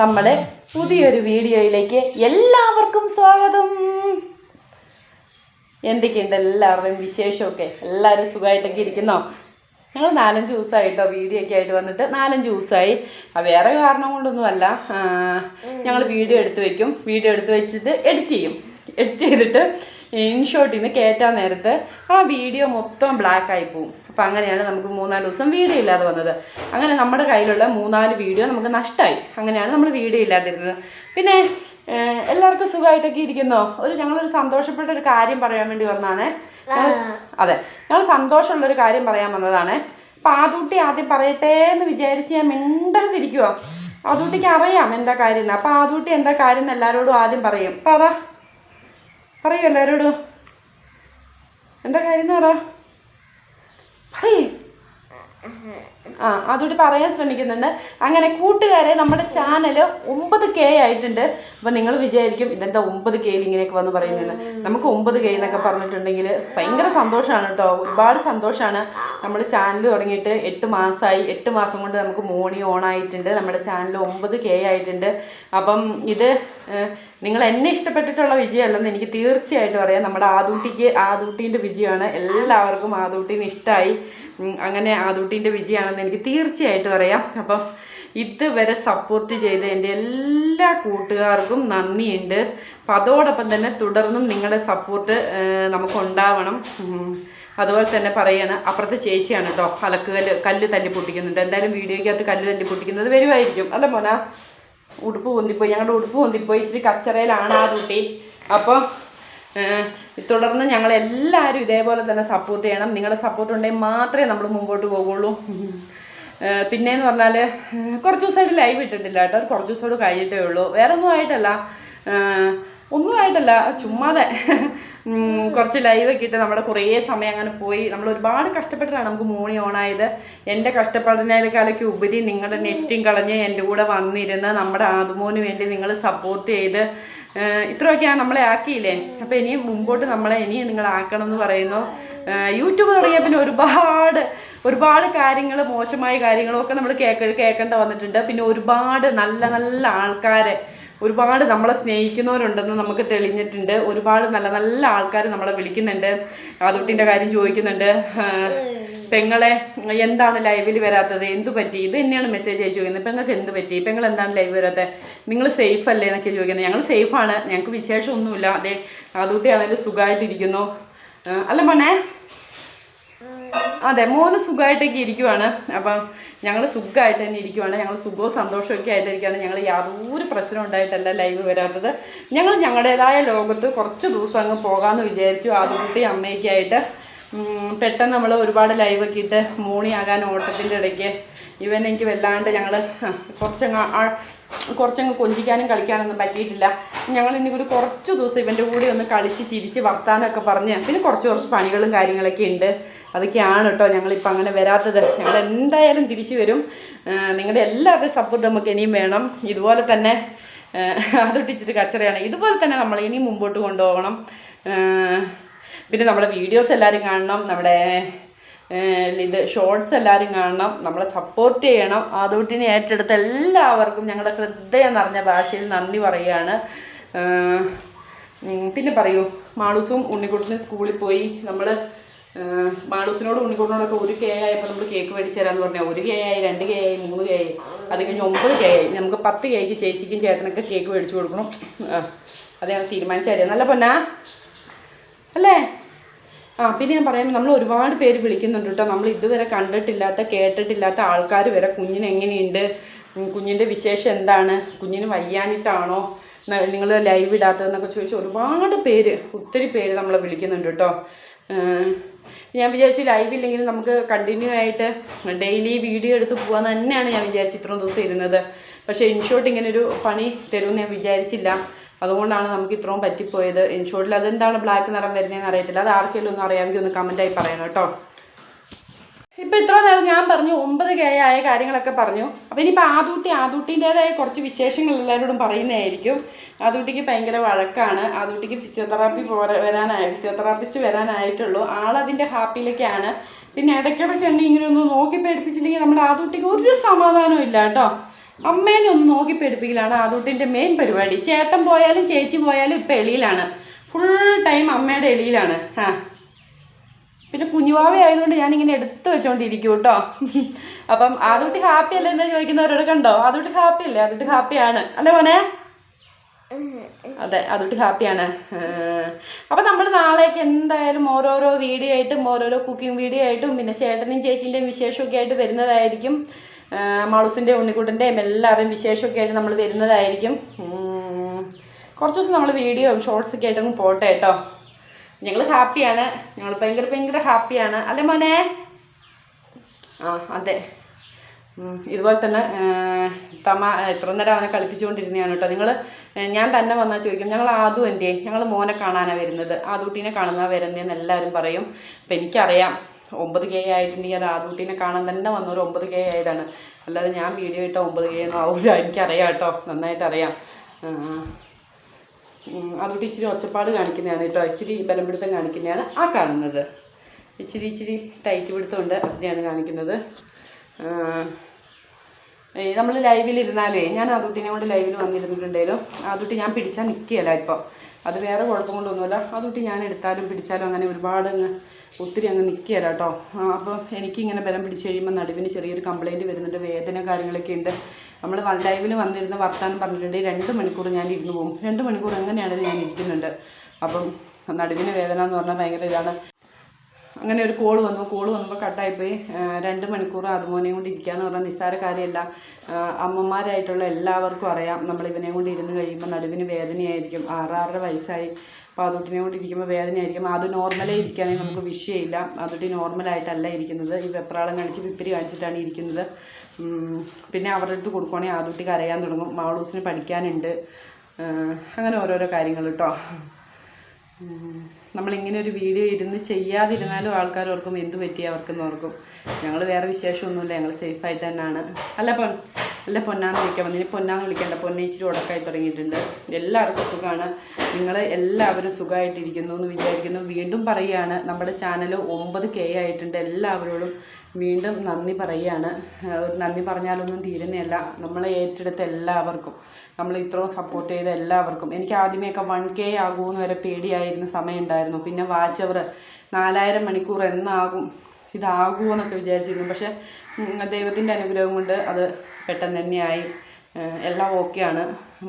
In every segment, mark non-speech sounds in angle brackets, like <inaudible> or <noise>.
നമ്മുടെ പുതിയൊരു വീഡിയോയിലേക്ക് എല്ലാവർക്കും സ്വാഗതം. എന്തൊക്കെയുണ്ട് എല്ലാവരുടെയും വിശേഷമൊക്കെ? എല്ലാവരും സുഖമായിട്ടൊക്കെ ഇരിക്കുന്നോ? ഞങ്ങൾ നാലഞ്ച് ദിവസമായിട്ടോ വീഡിയോ ഒക്കെ ആയിട്ട് വന്നിട്ട് നാലഞ്ച് ദിവസമായി. വേറെ കാരണം കൊണ്ടൊന്നുമല്ല. ഞങ്ങൾ വീഡിയോ എടുത്ത് വെക്കും. വീഡിയോ എടുത്ത് വെച്ചിട്ട് എഡിറ്റ് ചെയ്യും. എഡിറ്റ് ചെയ്തിട്ട് ഇൻഷോട്ടിൽ നിന്ന് കയറ്റാൻ നേരത്ത് ആ വീഡിയോ മൊത്തം ബ്ലാക്ക് ആയി പോവും. അപ്പം അങ്ങനെയാണ് നമുക്ക് മൂന്നാൽ ദിവസം വീഡിയോ ഇല്ലാതെ വന്നത്. അങ്ങനെ നമ്മുടെ കയ്യിലുള്ള മൂന്നാൽ വീഡിയോ നമുക്ക് നഷ്ടമായി അങ്ങനെയാണ് നമ്മൾ വീഡിയോ ഇല്ലാതിരുന്നത്. പിന്നെ എല്ലാവർക്കും സുഖമായിട്ടൊക്കെ ഇരിക്കുന്നോ? ഒരു ഞങ്ങളൊരു സന്തോഷപ്പെട്ട ഒരു കാര്യം പറയാൻ വേണ്ടി വന്നതാണ്. അതെ. ഞങ്ങൾ സന്തോഷമുള്ളൊരു കാര്യം പറയാൻ വന്നതാണേ. പാതൂട്ടി ആദ്യം പറയട്ടെ എന്ന് വിചാരിച്ച് ഞാൻ മിണ്ടാതിരിക്കുവോ. ആദൂട്ടിക്ക് അറിയാം എന്താ കാര്യം എന്ന് അപ്പം ആദൂട്ടി എന്താ കാര്യം എന്ന് എല്ലാവരോടും ആദ്യം പറയും. പറ. പറയൂ എല്ലാവരോടും എന്താ കാര്യം എന്ന് പറ. പറയേ. ആ അതുകൂടി പറയാൻ ശ്രമിക്കുന്നുണ്ട്. അങ്ങനെ കൂട്ടുകാരെ നമ്മുടെ ചാനൽ ഒമ്പത് കെ ആയിട്ടുണ്ട്. അപ്പം നിങ്ങൾ വിചാരിക്കും ഇതെന്താ ഒമ്പത് കെയിൽ ഇങ്ങനെയൊക്കെ വന്ന് പറയുന്നത് നമുക്ക് ഒമ്പത് കെ എന്നൊക്കെ പറഞ്ഞിട്ടുണ്ടെങ്കിൽ ഭയങ്കര സന്തോഷമാണ് കേട്ടോ. ഒരുപാട് സന്തോഷമാണ്. നമ്മൾ ചാനൽ തുടങ്ങിയിട്ട് എട്ട് മാസമായി എട്ട് മാസം കൊണ്ട് നമുക്ക് മോണി ഓൺ ആയിട്ടുണ്ട്. നമ്മുടെ ചാനൽ ഒമ്പത് കെ ആയിട്ടുണ്ട്. അപ്പം ഇത് നിങ്ങൾ എന്നെ ഇഷ്ടപ്പെട്ടിട്ടുള്ള വിജയമല്ലെന്ന് എനിക്ക് തീർച്ചയായിട്ടും അറിയാം. നമ്മുടെ ആദൂട്ടിക്ക് ആദൂട്ടീന്റെ വിജയമാണ്. എല്ലാവർക്കും ആദൂട്ടീനെ ഇഷ്ടമായി അങ്ങനെ ആദൂട്ടീന്റെ വിജയമാണെന്ന് എനിക്ക് തീർച്ചയായിട്ടും അറിയാം. അപ്പം ഇതുവരെ സപ്പോർട്ട് ചെയ്ത എന്റെ എല്ലാ കൂട്ടുകാർക്കും നന്ദിയുണ്ട്. അപ്പം അതോടൊപ്പം തന്നെ തുടർന്നും നിങ്ങളുടെ സപ്പോർട്ട് നമുക്കുണ്ടാവണം. അതുപോലെ തന്നെ പറയാണ് അപ്പുറത്തെ ചേച്ചിയാണ് കേട്ടോ അലക്കുകല്ല് കല്ല് തല്ലി പൊട്ടിക്കുന്നുണ്ട്. എന്തായാലും വീഡിയോയ്ക്കകത്ത് കല്ല് തല്ലി പൊട്ടിക്കുന്നത് വരുമായിരിക്കും അല്ല മോന? ഉടുപ്പ് പൊന്തിപ്പോയി. ഞങ്ങളുടെ ഉടുപ്പ് പൊന്തിപ്പോയി. ഇച്ചിരി കച്ചറയിലാണ് ആ കുട്ടി. അപ്പോൾ തുടർന്ന് ഞങ്ങൾ എല്ലാവരും ഇതേപോലെ തന്നെ സപ്പോർട്ട് ചെയ്യണം. നിങ്ങളുടെ സപ്പോർട്ട് ഉണ്ടെങ്കിൽ മാത്രമേ നമ്മൾ മുമ്പോട്ട് പോകുള്ളൂ പിന്നെയെന്ന് പറഞ്ഞാൽ കുറച്ച് ദിവസമായിട്ട് ലൈവ് ഇട്ടിട്ടില്ല കേട്ടോ. കുറച്ച് ദിവസം കൂടെ കഴിഞ്ഞിട്ടേ ഉള്ളൂ. വേറെ ഒന്നും ആയിട്ടല്ല ഒന്നും ആയിട്ടല്ല. ചുമ്മാതെ. കുറച്ച് ലൈവൊക്കെ ഇട്ട് നമ്മുടെ കുറേ സമയം അങ്ങനെ പോയി. നമ്മൾ ഒരുപാട് കഷ്ടപ്പെട്ടിട്ടാണ് നമുക്ക് മോണി ഓണായത് എന്റെ കഷ്ടപ്പെടുന്നതിനേക്കാളൊക്കെ ഉപരി നിങ്ങളുടെ നെറ്റും കളഞ്ഞ് എന്റെ കൂടെ വന്നിരുന്ന് നമ്മുടെ ആതുമോന് വേണ്ടി നിങ്ങൾ സപ്പോർട്ട് ചെയ്ത് ഇത്രയൊക്കെയാണ് നമ്മളെ ആക്കിയില്ലേ? അപ്പോൾ ഇനിയും മുമ്പോട്ട് നമ്മളെ ഇനിയും നിങ്ങൾ ആക്കണം എന്ന് പറയുന്നു. യൂട്യൂബ് തുടങ്ങിയാൽ പിന്നെ ഒരുപാട് ഒരുപാട് കാര്യങ്ങൾ മോശമായ കാര്യങ്ങളൊക്കെ നമ്മൾ കേൾക്ക കേൾക്കേണ്ട വന്നിട്ടുണ്ട്. പിന്നെ ഒരുപാട് നല്ല നല്ല ആൾക്കാരെ ഒരുപാട് നമ്മളെ സ്നേഹിക്കുന്നവരുണ്ടെന്ന് നമുക്ക് തെളിഞ്ഞിട്ടുണ്ട്. ഒരുപാട് നല്ല നല്ല ആൾക്കാർ നമ്മളെ വിളിക്കുന്നുണ്ട്. ആദുട്ടിന്റെ കാര്യം ചോദിക്കുന്നുണ്ട്. പെങ്ങളെ എന്താണ് ലൈവിൽ വരാത്തത്? എന്ത് പറ്റി? ഇത് തന്നെയാണ് മെസ്സേജ് അയച്ചു ചോദിക്കുന്നത്. പെങ്ങൾക്ക് എന്ത് പറ്റി? പെങ്ങൾ എന്താണ് ലൈവ് വരാത്തത്? നിങ്ങൾ സേഫ് അല്ലേ എന്നൊക്കെ ചോദിക്കുന്നത് ഞങ്ങൾ ആണ്. ഞങ്ങൾക്ക് വിശേഷമൊന്നുമില്ല. അതെ ആണെങ്കിൽ സുഖമായിട്ടിരിക്കുന്നു. അല്ല മോനെ അതെ മോന് സുഖമായിട്ടൊക്കെ ഇരിക്കുവാണ്. അപ്പം ഞങ്ങൾ സുഖമായിട്ട് തന്നെ ഇരിക്കുവാണ്. ഞങ്ങൾ സുഖവും സന്തോഷവും ഒക്കെ ആയിട്ടിരിക്കുകയാണ് ഞങ്ങൾ യാതൊരു പ്രശ്നം ഉണ്ടായിട്ടല്ല ലൈവ് വരാത്തത്. ഞങ്ങൾ ഞങ്ങളുടേതായ ലോകത്ത് കുറച്ച് ദിവസം അങ്ങ് പോകാമെന്ന് വിചാരിച്ചു. ആദ്യകുട്ടി അമ്മയൊക്കെ ആയിട്ട് പെട്ടെന്ന് നമ്മൾ ഒരുപാട് ലൈവൊക്കെ ഇട്ട് മോണിയാകാൻ ഓട്ടത്തിന്റെ ഇടയ്ക്ക് ഇവൻ എനിക്ക് വല്ലാണ്ട് ഞങ്ങൾ കുറച്ചങ്ങ് കുറച്ചങ്ങ് കൊഞ്ചിക്കാനും കളിക്കാനൊന്നും പറ്റിയിട്ടില്ല. ഞങ്ങൾ ഇനി ഒരു കുറച്ച് ദിവസം ഇവന്റെ കൂടെ ഒന്ന് കളിച്ച് ചിരിച്ച് വർത്താനമൊക്കെ പറഞ്ഞ് പിന്നെ കുറച്ച് കുറച്ച് പണികളും കാര്യങ്ങളൊക്കെ ഉണ്ട്. അതൊക്കെയാണ് കേട്ടോ ഞങ്ങളിപ്പോൾ അങ്ങനെ വരാത്തത്. ഞങ്ങൾ എന്തായാലും തിരിച്ചു വരും. നിങ്ങളുടെ എല്ലാവരുടെയും സപ്പോർട്ട് നമുക്ക് ഇനിയും വേണം. ഇതുപോലെ തന്നെ അതൊട്ടിച്ചിട്ട് കച്ചറയാണ്. ഇതുപോലെ തന്നെ നമ്മൾ ഇനിയും മുമ്പോട്ട് കൊണ്ടുപോകണം. പിന്നെ നമ്മുടെ വീഡിയോസ് എല്ലാവരും കാണണം നമ്മുടെ ഇത് ഷോർട്സ് എല്ലാവരും കാണണം നമ്മളെ സപ്പോർട്ട് ചെയ്യണം. ആദൂട്ടിനെ ഏറ്റെടുത്ത എല്ലാവർക്കും ഞങ്ങളുടെ ഹൃദയം നിറഞ്ഞ ഭാഷയിൽ നന്ദി പറയുകയാണ്. പിന്നെ പറയൂ മാളൂസും ഉണ്ണിക്കുട്ടനും സ്കൂളിൽ പോയി. നമ്മൾ മാളൂസിനോട് ഉണ്ണിക്കുട്ടനോടൊക്കെ ഒരു കെ ആയപ്പോൾ നമ്മൾ കേക്ക് മേടിച്ച് തരാമെന്ന് പറഞ്ഞാൽ ഒരു കെ ആയി രണ്ട് കെ ആയി മൂന്ന് കെ ആയി. അത് കഴിഞ്ഞ് ഒമ്പത് കെ ആയി. നമുക്ക് പത്ത് കെക്ക് ചേച്ചിക്കും ചേട്ടനൊക്കെ കേക്ക് മേടിച്ച് കൊടുക്കണം. ആ, ഞാൻ തീരുമാനിച്ചു തരാം നല്ല പൊന്നാ? അല്ലേ? ആ പിന്നെ ഞാൻ പറയാം നമ്മൾ ഒരുപാട് പേര് വിളിക്കുന്നുണ്ട് കേട്ടോ. നമ്മൾ ഇതുവരെ കണ്ടിട്ടില്ലാത്ത കേട്ടിട്ടില്ലാത്ത ആൾക്കാർ വരെ കുഞ്ഞിന് എങ്ങനെയുണ്ട്? കുഞ്ഞിന്റെ വിശേഷം എന്താണ്? കുഞ്ഞിന് വയ്യാനിട്ടാണോ നിങ്ങൾ ലൈവ് ഇടാത്തതെന്നൊക്കെ ചോദിച്ച് ഒരുപാട് പേര് ഒത്തിരി പേര് നമ്മളെ വിളിക്കുന്നുണ്ട് കേട്ടോ. ഞാൻ വിചാരിച്ചു ലൈവ് ഇല്ലെങ്കിൽ നമുക്ക് കണ്ടിന്യൂ ആയിട്ട് ഡെയിലി വീഡിയോ എടുത്ത് പോകാൻ തന്നെയാണ് ഞാൻ വിചാരിച്ചു ഇത്രയും ദിവസം ഇരുന്നത്. പക്ഷേ ഇൻഷോട്ട് ഇങ്ങനെ ഒരു പണി തരുമെന്ന് ഞാൻ വിചാരിച്ചില്ല. അതുകൊണ്ടാണ് നമുക്ക് ഇത്രയും പറ്റിപ്പോയത്. ഇൻഷോർട്ടിൽ അതെന്താണ് ബ്ലാക്ക് നിറം വരുന്നതെന്ന് അറിയത്തില്ല. അത് ആർക്കെങ്കിലും ഒന്ന് അറിയാമെങ്കിൽ ഒന്ന് കമന്റായി പറയണം കേട്ടോ. ഇപ്പം ഇത്ര നേരം ഞാൻ പറഞ്ഞു ഒമ്പത് കെ ആയ കാര്യങ്ങളൊക്കെ പറഞ്ഞു. അപ്പം ഇനിയിപ്പോൾ ആദൂട്ടി ആദൂട്ടിന്റേതായ കുറച്ച് വിശേഷങ്ങൾ എല്ലാവരോടും പറയുന്നതായിരിക്കും. ആദൂട്ടിക്ക് ഭയങ്കര വഴക്കാണ്. ആദൂട്ടിക്ക് ഫിസിയോതെറാപ്പി പോരാ വരാനായി ഫിസിയോതെറാപ്പിസ്റ്റ് വരാനായിട്ടുള്ളൂ. ആളതിന്റെ ഹാപ്പിയിലൊക്കെയാണ്. പിന്നെ ഇടയ്ക്കിടയ്ക്ക് എന്നെ ഇങ്ങനെ ഒന്ന് നോക്കി പേടിപ്പിച്ചില്ലെങ്കിൽ നമ്മുടെ ആദൂട്ടിക്ക് ഒരു സമാധാനവും ഇല്ല കേട്ടോ. അമ്മേനെ ഒന്ന് നോക്കി പേടിപ്പിക്കലാണ് ആദൂട്ടിന്റെ മെയിൻ പരിപാടി. ചേട്ടൻ പോയാലും ചേച്ചി പോയാലും ഇപ്പം എളിയിലാണ്. ഫുൾ ടൈം അമ്മയുടെ എളിയിലാണ്. ആ പിന്നെ കുഞ്ഞുവാവ ആയതുകൊണ്ട് ഞാനിങ്ങനെ എടുത്തു വെച്ചോണ്ടിരിക്കും കേട്ടോ അപ്പം ആദൂട്ടി ഹാപ്പി അല്ലേ എന്ന് ചോദിക്കുന്നവരോട് കണ്ടോ? ആദൂട്ടി ഹാപ്പി അല്ലേ? ആദൂട്ടി ഹാപ്പിയാണ് അല്ലേ മോനെ? അതെ അതുകൊണ്ട് ഹാപ്പിയാണ് അപ്പം നമ്മൾ നാളേക്ക് എന്തായാലും ഓരോരോ വീഡിയോ ആയിട്ടും ഓരോരോ കുക്കിംഗ് വീഡിയോ ആയിട്ടും പിന്നെ ചേട്ടനും ചേച്ചീന്റെയും വിശേഷമൊക്കെ ആയിട്ട് വരുന്നതായിരിക്കും. മാളൂസിന്റെ ഉണ്ണിക്കുട്ടന്റെയും എല്ലാവരും വിശേഷമൊക്കെ ആയിട്ട് നമ്മൾ വരുന്നതായിരിക്കും. കുറച്ച് ദിവസം നമ്മൾ വീഡിയോ ഷോർട്സൊക്കെ ആയിട്ടൊന്ന് പോട്ടെ കേട്ടോ. ഞങ്ങൾ ഹാപ്പിയാണ്. ഞങ്ങൾ ഭയങ്കര ഭയങ്കര ഹാപ്പിയാണ്. അല്ലേ മോനെ? ആ അതെ. ഇതുപോലെ തന്നെ തമ എത്ര നേരം അവനെ കളിപ്പിച്ചുകൊണ്ടിരുന്നതാണ് കേട്ടോ. നിങ്ങൾ ഞാൻ തന്നെ വന്നാൽ ചോദിക്കും ഞങ്ങൾ ആദു എന്റെ ഞങ്ങൾ മോനെ കാണാനാണ് വരുന്നത്? ആദൂട്ടീനെ കാണുന്ന വരുന്നതെന്ന് എല്ലാവരും പറയും. അപ്പം എനിക്കറിയാം. ഒമ്പത് കെ ആയിട്ടുണ്ടെങ്കിൽ അത് ആദ്യത്തിനെ കാണാൻ തന്നെ വന്നൊരു ഒമ്പത് കെ ആയതാണ്. അല്ലാതെ ഞാൻ വീഡിയോ ഇട്ട ഒമ്പത് കെ ഒന്നും ആവില്ല എനിക്കറിയാം കേട്ടോ. നന്നായിട്ട് അറിയാം അതുകൊണ്ട് ഇച്ചിരി ഒച്ചപ്പാട് കാണിക്കുന്നതാണ് കേട്ടോ. ഇച്ചിരി ബലം കാണിക്കുന്നതാണ് ആ കാണുന്നത്. ഇച്ചിരി ഇച്ചിരി ടൈറ്റ് പിടുത്തമുണ്ട്. അതിനെയാണ് കാണിക്കുന്നത്. നമ്മൾ ലൈവിലിരുന്നാലേ ഞാൻ അതുട്ടിനെ കൊണ്ട് ലൈവിൽ വന്നിരുന്നിട്ടുണ്ടെങ്കിലും അതുട്ടി ഞാൻ പിടിച്ചാൽ നിൽക്കുകയല്ല ഇപ്പോൾ അത് വേറെ കുഴപ്പം കൊണ്ടൊന്നുമില്ല. അതുട്ടി ഞാൻ എടുത്താലും പിടിച്ചാലും അങ്ങനെ ഒരുപാട് ഒത്തിരി അങ്ങ് നിൽക്കുകയല്ല കേട്ടോ അപ്പോൾ എനിക്കിങ്ങനെ ബലം പിടിച്ച് കഴിയുമ്പോൾ നടുവിന് ചെറിയൊരു കംപ്ലയിന്റ് വരുന്നുണ്ട് വേദന കാര്യങ്ങളൊക്കെ ഉണ്ട്. നമ്മൾ ലൈവിൽ വന്നിരുന്ന വർത്താനം പറഞ്ഞിട്ടുണ്ടെങ്കിൽ രണ്ട് മണിക്കൂർ ഞാൻ ഇരുന്ന് പോകും. രണ്ട് മണിക്കൂർ എങ്ങനെയാണെങ്കിലും ഞാൻ ഇരിക്കുന്നുണ്ട്? അപ്പം നടുവിന് വേദന എന്ന് പറഞ്ഞാൽ ഭയങ്കര ഇതാണ്. അങ്ങനെ ഒരു കോൾ വന്നു. കോൾ വന്നപ്പോൾ കട്ടായിപ്പോയി രണ്ട് മണിക്കൂർ അതുപോലെ കൊണ്ട് ഇരിക്കാന്ന് പറഞ്ഞാൽ നിസ്സാര കാര്യമല്ല അമ്മമാരായിട്ടുള്ള എല്ലാവർക്കും അറിയാം. നമ്മൾ ഇവനെ കൊണ്ട് ഇരുന്ന് കഴിയുമ്പോൾ നടുവിന് വേദനയായിരിക്കും. ആറാറര വയസ്സായി. അപ്പോൾ കൊണ്ടിരിക്കുമ്പോൾ വേദനയായിരിക്കും. അത് നോർമലേ ഇരിക്കുകയാണെങ്കിൽ നമുക്ക് വിഷയമില്ല അതുട്ടി നോർമലായിട്ടല്ല ഇരിക്കുന്നത്. ഈ വെപ്രാളം കാണിച്ച് പിപ്പിരി കാണിച്ചിട്ടാണ് ഇരിക്കുന്നത്. പിന്നെ അവരുടെ അടുത്ത് കൊടുക്കുവാണെങ്കിൽ ആദൂട്ടി കരയാൻ തുടങ്ങും. മാളൂസിന് പഠിക്കാനുണ്ട്. അങ്ങനെ ഓരോരോ കാര്യങ്ങൾ കേട്ടോ. നമ്മളിങ്ങനെ ഒരു വീഡിയോ ഇരുന്ന് ചെയ്യാതിരുന്നാലും ആൾക്കാർ ഓർക്കും എന്ത് പറ്റി അവർക്കെന്ന് ഓർക്കും. ഞങ്ങൾ വേറെ വിശേഷമൊന്നുമില്ല. ഞങ്ങൾ സേഫായിട്ട് തന്നെയാണ് അല്ല പൊൻ അല്ല പൊന്നാന്ന് വിളിക്കാൻ വന്നു. ഇനി പൊന്നാന്ന് വിളിക്കേണ്ട. പൊന്നെ ഇച്ചിരി ഉടക്കായി തുടങ്ങിയിട്ടുണ്ട്. എല്ലാവർക്കും സുഖമാണ് നിങ്ങൾ എല്ലാവരും സുഖമായിട്ടിരിക്കുന്നു എന്ന് വിചാരിക്കുന്നു. വീണ്ടും പറയുകയാണ് നമ്മുടെ ചാനൽ ഒമ്പത് കെ ആയിട്ടുണ്ട്. എല്ലാവരോടും വീണ്ടും നന്ദി പറയുകയാണ് നന്ദി പറഞ്ഞാലൊന്നും തീരുന്നതല്ല. നമ്മളെ ഏറ്റെടുത്ത എല്ലാവർക്കും. നമ്മൾ ഇത്രയും സപ്പോർട്ട് ചെയ്ത എല്ലാവർക്കും. എനിക്ക് ആദ്യമേയൊക്കെ വൺ കെ ആകുമെന്ന് വരെ പേടിയായിരുന്ന സമയമുണ്ടായിരുന്നു പിന്നെ വാച്ച് അവർ നാലായിരം മണിക്കൂർ എന്നാകും. ഇതാകുമോ എന്നൊക്കെ വിചാരിച്ചിരുന്നു പക്ഷേ ദൈവത്തിന്റെ അനുഗ്രഹം കൊണ്ട് അത് പെട്ടെന്ന് തന്നെയായി. എല്ലാം ഓക്കെയാണ്.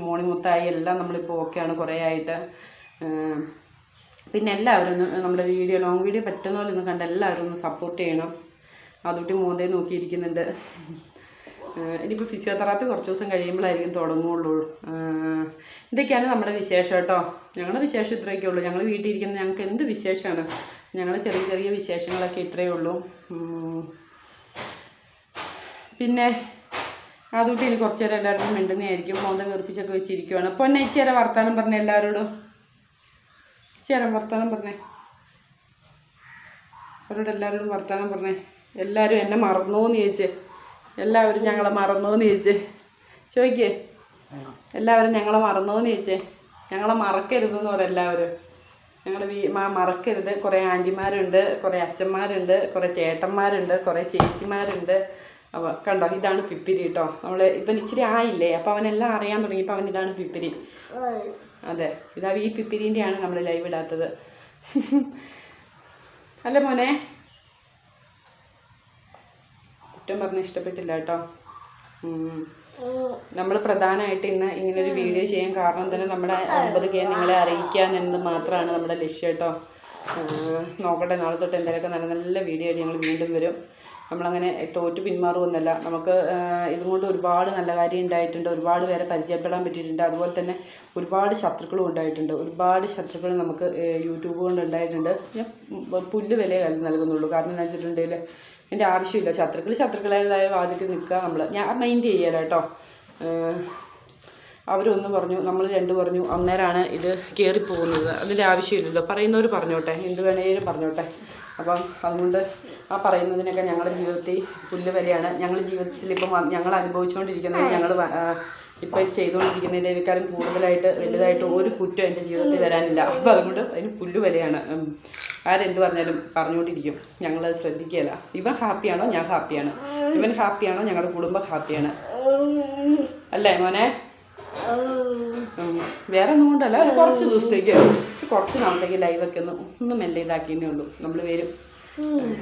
മോണിമുത്തായി എല്ലാം നമ്മളിപ്പോൾ ഓക്കെയാണ് കുറേ ആയിട്ട് പിന്നെ എല്ലാവരും ഒന്ന് നമ്മുടെ വീഡിയോ ലോങ് വീഡിയോ പറ്റുന്ന പോലെ ഒന്ന് കണ്ട് എല്ലാവരും ഒന്ന് സപ്പോർട്ട് ചെയ്യണം. അതുകൂട്ടി മോന്തേ നോക്കിയിരിക്കുന്നുണ്ട്. ഇനിയിപ്പോൾ ഫിസിയോതെറാപ്പി കുറച്ച് ദിവസം കഴിയുമ്പോഴായിരിക്കും തുടങ്ങുള്ളൂ. ഏഹ് ഇതൊക്കെയാണ് നമ്മുടെ വിശേഷം കേട്ടോ. ഞങ്ങളുടെ വിശേഷം ഇത്രയൊക്കെ ഉള്ളൂ. ഞങ്ങൾ വീട്ടിൽ ഇരിക്കുന്ന ഞങ്ങൾക്ക് എന്ത് വിശേഷമാണ്? ഞങ്ങൾ ചെറിയ ചെറിയ വിശേഷങ്ങളൊക്കെ ഇത്രയേ ഉള്ളൂ. പിന്നെ അതുകൊണ്ട് ഇനി കുറച്ച് നേരം എല്ലാവരും മിണ്ടുന്നതായിരിക്കും. മോന്തം കീർപ്പിച്ചൊക്കെ വെച്ചിരിക്കുവാണ്. പൊന്നെ ചേര വർത്താനം പറഞ്ഞ എല്ലാവരോടും? ഇച്ചേരം വർത്താനം പറഞ്ഞേ. അവരോട് എല്ലാവരോടും വർത്താനം പറഞ്ഞേ. എല്ലാവരും എന്നെ മറന്നോന്ന് ചോദിച്ചേ. എല്ലാവരും ഞങ്ങളെ മറന്നോന്ന് ചോദിച്ചേ. ചോദിക്കേ? എല്ലാവരും ഞങ്ങളെ മറന്നോന്ന് ചോദിച്ചേ. ഞങ്ങളെ മറക്കരുതെന്ന് പറ എല്ലാവരും. ഞങ്ങളുടെ വീ മറക്കരുത്. കുറേ ആന്റിമാരുണ്ട് കുറേ അച്ഛന്മാരുണ്ട് കുറേ ചേട്ടന്മാരുണ്ട് കുറേ ചേച്ചിമാരുണ്ട്. അവ കണ്ടോ? ഇതാണ് പിപ്പിരി കേട്ടോ നമ്മൾ ഇവൻ ഇച്ചിരി ആയില്ലേ? അപ്പോൾ അവനെല്ലാം അറിയാൻ തുടങ്ങിയപ്പോൾ അവൻ ഇതാണ് പിപ്പിരി. അതെ. ഇതാ ഈ പിപ്പിരിന്റെയാണ് നമ്മൾ ലൈവ് ഇടാത്തത്. <laughs> അല്ല മോനെ? കുറ്റം പറഞ്ഞ് ഇഷ്ടപ്പെട്ടില്ല കേട്ടോ നമ്മൾ പ്രധാനമായിട്ട് ഇന്ന് ഇങ്ങനെ ഒരു വീഡിയോ ചെയ്യാൻ കാരണം തന്നെ നമ്മുടെ അമ്പത് കെ നിങ്ങളെ അറിയിക്കാൻ എന്നത് മാത്രമാണ് നമ്മുടെ ലക്ഷ്യം കേട്ടോ. നോക്കട്ടെ നാളെ തൊട്ട് എന്തായാലും നല്ല നല്ല വീഡിയോ ഞങ്ങൾ വീണ്ടും വരും. നമ്മളങ്ങനെ തോറ്റ് പിന്മാറുമെന്നല്ല നമുക്ക് ഇതുകൊണ്ട് ഇതും കൊണ്ട് ഒരുപാട് നല്ല കാര്യം ഉണ്ടായിട്ടുണ്ട്. ഒരുപാട് പേരെ പരിചയപ്പെടാൻ പറ്റിയിട്ടുണ്ട്. അതുപോലെ തന്നെ ഒരുപാട് ശത്രുക്കളും ഉണ്ടായിട്ടുണ്ട്. ഒരുപാട് ശത്രുക്കൾ നമുക്ക് യൂട്യൂബ് കൊണ്ട് ഉണ്ടായിട്ടുണ്ട്. ഞാൻ പുല്ല് വില നൽകുന്നുള്ളൂ. കാരണം എന്താ വെച്ചിട്ടുണ്ടെങ്കിൽ എന്റെ ആവശ്യമില്ല. ശത്രുക്കൾ ശത്രുക്കളേതായ വാദിക്ക് നിൽക്കുക നമ്മൾ ഞാൻ മൈൻഡ് ചെയ്യല കേട്ടോ. അവരൊന്ന് പറഞ്ഞു നമ്മൾ രണ്ട് പറഞ്ഞു അന്നേരമാണ് ഇത് കയറിപ്പോകുന്നത് അതിന്റെ ആവശ്യമില്ലല്ലോ. പറയുന്നവർ പറഞ്ഞോട്ടെ. എന്ത് വേണേലും പറഞ്ഞോട്ടെ. അപ്പം അതുകൊണ്ട് ആ പറയുന്നതിനൊക്കെ ഞങ്ങളുടെ ജീവിതത്തിൽ പുല്ല് വിലയാണ്. ഞങ്ങൾ ജീവിതത്തിൽ ഇപ്പം ഞങ്ങൾ അനുഭവിച്ചുകൊണ്ടിരിക്കുന്നത് ഞങ്ങൾ ഇപ്പോൾ ചെയ്തുകൊണ്ടിരിക്കുന്നതിനേക്കാളും കൂടുതലായിട്ട് വലുതായിട്ട് ഒരു കുറ്റം എന്റെ ജീവിതത്തിൽ വരാനില്ല. അപ്പം അതുകൊണ്ട് അതിന് പുല്ല് വിലയാണ്. ആരെന്ത് പറഞ്ഞാലും പറഞ്ഞുകൊണ്ടിരിക്കും. ഞങ്ങൾ ശ്രദ്ധിക്കുകയില്ല. ഇവൻ ഹാപ്പിയാണോ ഞാൻ ഹാപ്പിയാണ് ഇവൻ ഹാപ്പിയാണോ ഞങ്ങളുടെ കുടുംബം ഹാപ്പിയാണ് അല്ലേ മോനെ? വേറെ ഒന്നും കൊണ്ടല്ല. കുറച്ച് ദിവസത്തേക്ക്. കുറച്ച് നാളത്തേക്ക് ലൈവൊക്കെ ഒന്ന് ഒന്ന് മെല്ലെ ഇതാക്കിയേ ഉള്ളൂ. നമ്മൾ വരും.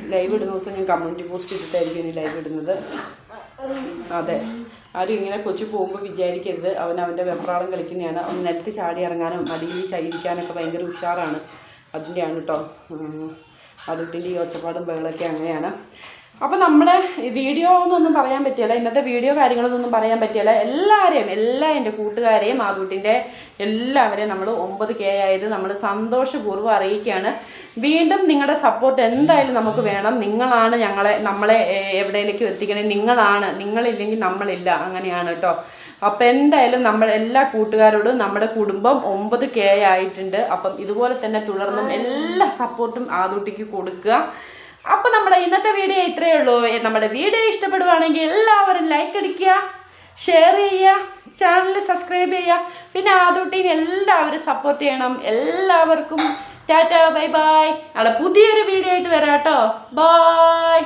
ലൈവ് ഇടുന്ന ദിവസം ഞാൻ കമ്മ്യൂണിറ്റി പോസ്റ്റ് ഇട്ടിട്ടായിരിക്കും ഇനി ലൈവ് ഇടുന്നത്. അതെ. ആരും ഇങ്ങനെ കൊച്ചു പോകുമ്പോൾ വിചാരിക്കരുത്. അവൻ അവന്റെ വെപ്രാളം കളിക്കുന്നതാണ് അവൻ നിലത്ത് ചാടി ഇറങ്ങാനും മടിയിൽ ശയിക്കാനൊക്കെ ഭയങ്കര ഉഷാറാണ്. അതിന്റെയാണ് കേട്ടോ അതിട്ടിന്റെ ഈ ഒച്ചപ്പാടും ബഹളമൊക്കെ അങ്ങനെയാണ്. അപ്പോൾ നമ്മുടെ വീഡിയോ എന്നൊന്നും പറയാൻ പറ്റിയല്ല ഇന്നത്തെ വീഡിയോ കാര്യങ്ങളൊന്നും പറയാൻ പറ്റിയല്ല. എല്ലാവരെയും എല്ലാ എന്റെ കൂട്ടുകാരെയും ആദൂട്ടിന്റെ എല്ലാവരെയും നമ്മൾ ഒമ്പത് കെ ആയത് നമ്മൾ സന്തോഷപൂർവം അറിയിക്കുകയാണ്. വീണ്ടും നിങ്ങളുടെ സപ്പോർട്ട് എന്തായാലും നമുക്ക് വേണം. നിങ്ങളാണ് ഞങ്ങളെ നമ്മളെ എവിടെയിലേക്ക് എത്തിക്കണേ. നിങ്ങളാണ് നിങ്ങളില്ലെങ്കിൽ നമ്മളില്ല. അങ്ങനെയാണ് കേട്ടോ. അപ്പം എന്തായാലും നമ്മൾ എല്ലാ കൂട്ടുകാരോടും നമ്മുടെ കുടുംബം ഒമ്പത് കെ ആയിട്ടുണ്ട്. അപ്പം ഇതുപോലെ തന്നെ തുടർന്നും എല്ലാ സപ്പോർട്ടും ആദൂട്ടിക്ക് കൊടുക്കുക. അപ്പൊ നമ്മുടെ ഇന്നത്തെ വീഡിയോ ഇത്രയേ ഉള്ളൂ. നമ്മുടെ വീഡിയോ ഇഷ്ടപ്പെടുവാണെങ്കിൽ എല്ലാവരും ലൈക്ക് അടിക്കുക ഷെയർ ചെയ്യുക ചാനൽ സബ്സ്ക്രൈബ് ചെയ്യുക. പിന്നെ ആദൂട്ടീനെ എല്ലാവരും സപ്പോർട്ട് ചെയ്യണം. എല്ലാവർക്കും ടാറ്റ ബൈ ബൈ നാളെ പുതിയൊരു വീഡിയോ ആയിട്ട് വരാം കേട്ടോ ബൈ